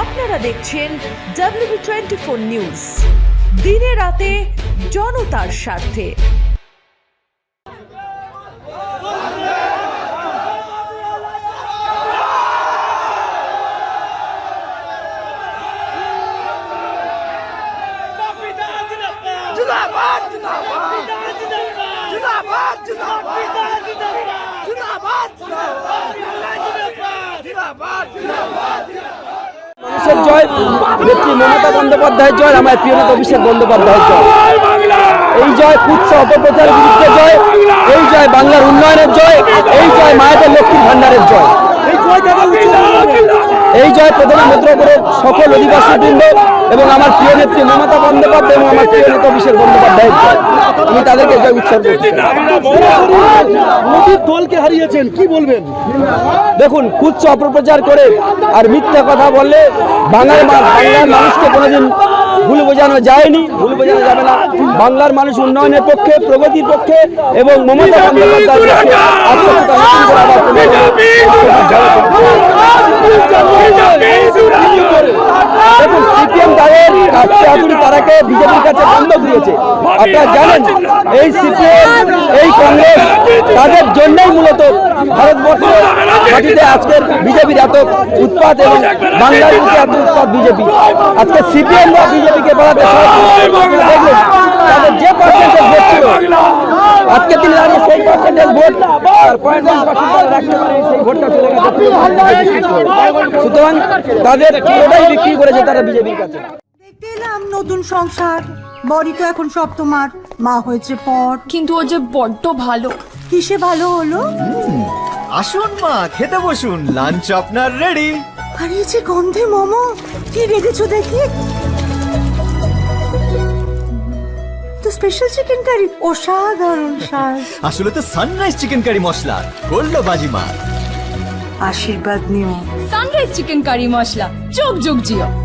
আপনারা দেখছেন W twenty four news দিনে রাতে জনতার স্বার্থে जिंदाबाद जिंदाबाद जिंदाबाद जिंदाबाद जिंदाबाद जिंदाबाद जिंदाबाद মানুষের জয়, নেত্রী মমতা বন্দ্যোপাধ্যায়ের জয়, আমার প্রিয় অভিষেক বন্দ্যোপাধ্যায়ের জয়। এই জয় কুৎসা অপপ্রচারের বিরুদ্ধে জয় এই জয় বাংলার উন্নয়নের জয় এই জয় মায়েদের লক্ষ্মীর ভান্ডারের জয় এই জয় মুদ্রা করে সকল অধিবাসী বৃন্দ এবং আমার প্রিয় নেত্রী মমতা বন্দ্যোপাধ্যায় এবং আমার প্রিয় নেতা অভিষেক বন্দ্যোপাধ্যায়ের জয় আমি তাদেরকে জয় উৎসর্গ দলকে হারিয়েছেন কি বলবেন? দেখুন কুচ্ছ অপপ্রচার করে আর মিথ্যা কথা বললে বাংলার বাংলার মানুষকে কোনোদিন ভুল বোঝানো যায়নি ভুল বোঝানো যাবে না। বাংলার মানুষ উন্নয়নের পক্ষে প্রগতির পক্ষে এবং মমতা বন্দ্যোপাধ্যায়ের পক্ষে আত্মকথা নতুন করে আবার দেখুন সিপিএম বিজেপির কাছে দিয়েছে আপনারা জানেন, এই সিপিএম, এই কংগ্রেস তাদের জন্যই মূলত ভারতবর্ষের মাটিতে আজকের বিজেপির এত এবং বাংলার এত বিজেপি। আজকে সিপিএম বা বিজেপিকে তাদের যে ভোট ছিল, আজকে তিনি সেই ভোট সুতরাং তাদের বিক্রি করেছে তারা বিজেপির কাছে। এলাম নতুন সংসার। বড়ি তো এখন সব তোমার। মা হয়েছে পর। কিন্তু ও যে বড্ড ভালো। কিসে ভালো হলো? আসুন মা খেতে বসুন। লাঞ্চ আপনার রেডি। আর এই যে গন্ধে মোমো কি রেখেছো দেখি? তো স্পেশাল চিকেন কারি অসাধারণ স্বাদ। আসলে তো সানরাইজ চিকেন কারি মশলা করল বাজি মা। আশীর্বাদ নিও। সানরাইজ চিকেন কারি মশলা যোগ যোগ জিও।